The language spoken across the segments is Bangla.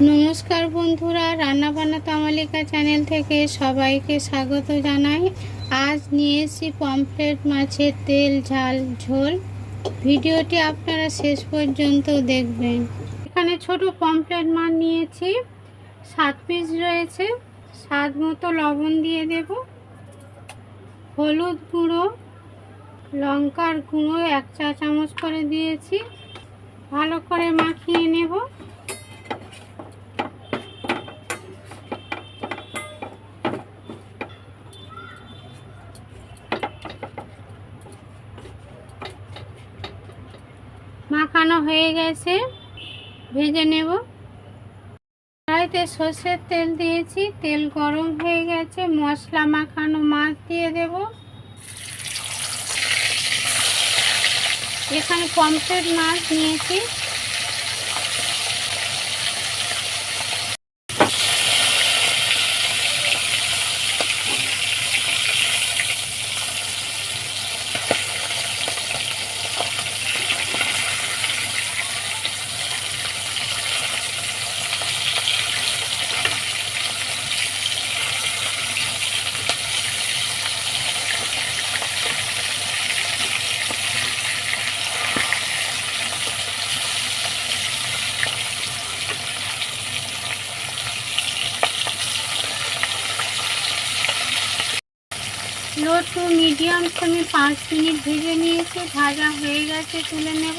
নমস্কার বন্ধুরা রান্নাবান্না তামালিকা চ্যানেল থেকে সবাইকে স্বাগত জানাই। আজ নিয়ে এসেছি পমফ্রেট মাছের তেল, ঝাল, ঝোল। ভিডিওটি আপনারা শেষ পর্যন্ত দেখবেন। এখানে ছোট পমফ্রেট মাছ নিয়েছি। সাত পিস রয়েছে। স্বাদ মতো লবণ দিয়ে দেব। হলুদ গুঁড়ো, লঙ্কার গুঁড়ো এক চা চামচ করে দিয়েছি। ভালো করে মাখিয়ে নেব। মাখানো হয়ে গেছে। ভেজে নেব। কড়াইতে সর্ষের তেল দিয়েছি। তেল গরম হয়ে গেছে। মশলা মাখানো মাছ দিয়ে দেব। এখানে পমফ্রেট মাছ নিয়েছি। লো টু মিডিয়াম আমি পাঁচ মিনিট ভেজে নিয়েছি, ভাজা হয়ে গেছে, তুলে নেব।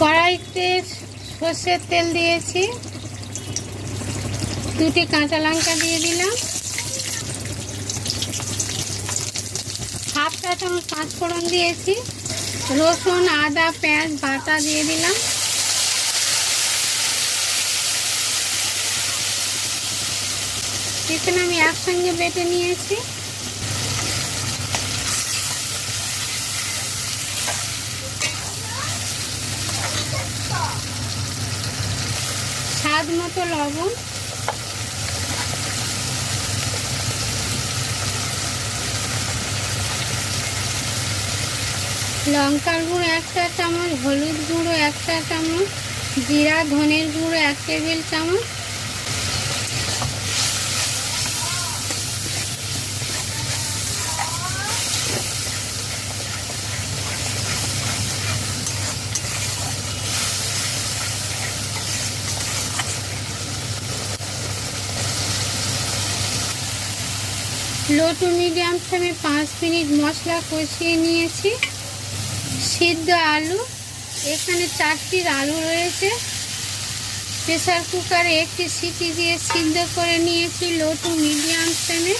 কড়াইতে সর্ষের তেল দিয়েছি। দুটি কাঁচা লঙ্কা দিয়ে দিলাম। হাফ চা চামচ পাঁচ ফোড়ন দিয়েছি। রসুন, আদা, পেঁয়াজ, বাটা দিয়ে দিলাম। এখানে আমি একসঙ্গে বেটে নিয়েছি। স্বাদ মতো লবণ। লঙ্কার গুঁড়ো একটা চামচ, হলুদ গুঁড়ো একটা চামচ, জিরা, ধনের গুঁড়ো এক টেবিল চামচ। লো টু মিডিয়াম ফ্লেমে পাঁচ মিনিট মশলা কষিয়ে নিয়েছি। সিদ্ধ আলু, এখানে চারটির আলু রয়েছে। প্রেশার কুকারে একটি সিটি দিয়ে সিদ্ধ করে নিয়েছি লো টু মিডিয়াম ফ্লেমে।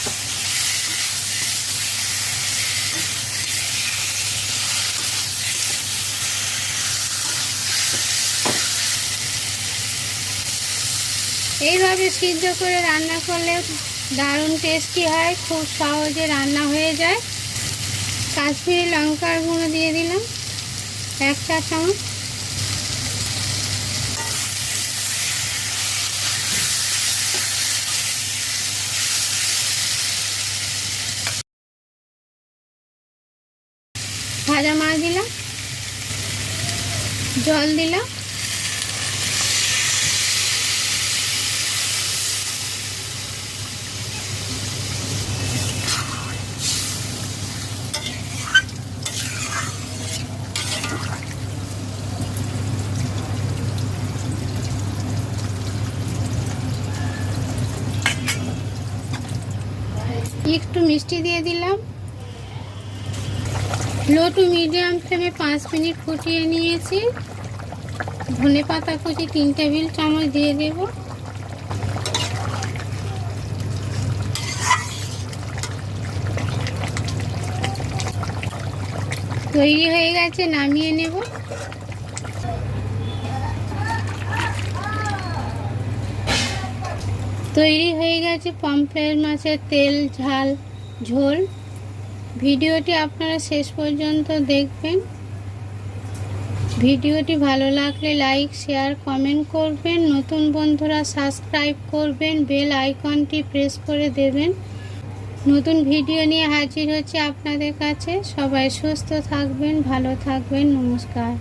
এইভাবে সিদ্ধ করে রান্না করলে দারুণ টেস্টি হয়, খুব সহজে রান্না হয়ে যায়। কাশ্মীরি লঙ্কার গুঁড়ো দিয়ে দিলাম এক চা চামচ। ভাজা মাছ দিলাম, জল দিলাম। একটু মিষ্টি দিয়ে দিলাম। লো টু মিডিয়াম ফ্লেমে পাঁচ মিনিট ফুটিয়ে নিয়েছি। ধনে পাতা কুচি তিন টেবিল চামচ দিয়ে দেব। তৈরি হয়ে গেছে, নামিয়ে নেব। তৈরি হয়ে গেছে পমফ্রেট মাছের তেল, ঝাল, ঝোল। ভিডিওটি আপনারা শেষ পর্যন্ত দেখবেন। ভিডিওটি ভালো লাগলে লাইক, শেয়ার, কমেন্ট করবেন। নতুন বন্ধুরা সাবস্ক্রাইব করবেন, বেল আইকনটি প্রেস করে দেবেন। নতুন ভিডিও নিয়ে হাজির হচ্ছে আপনাদের কাছে। সবাই সুস্থ থাকবেন, ভালো থাকবেন, নমস্কার।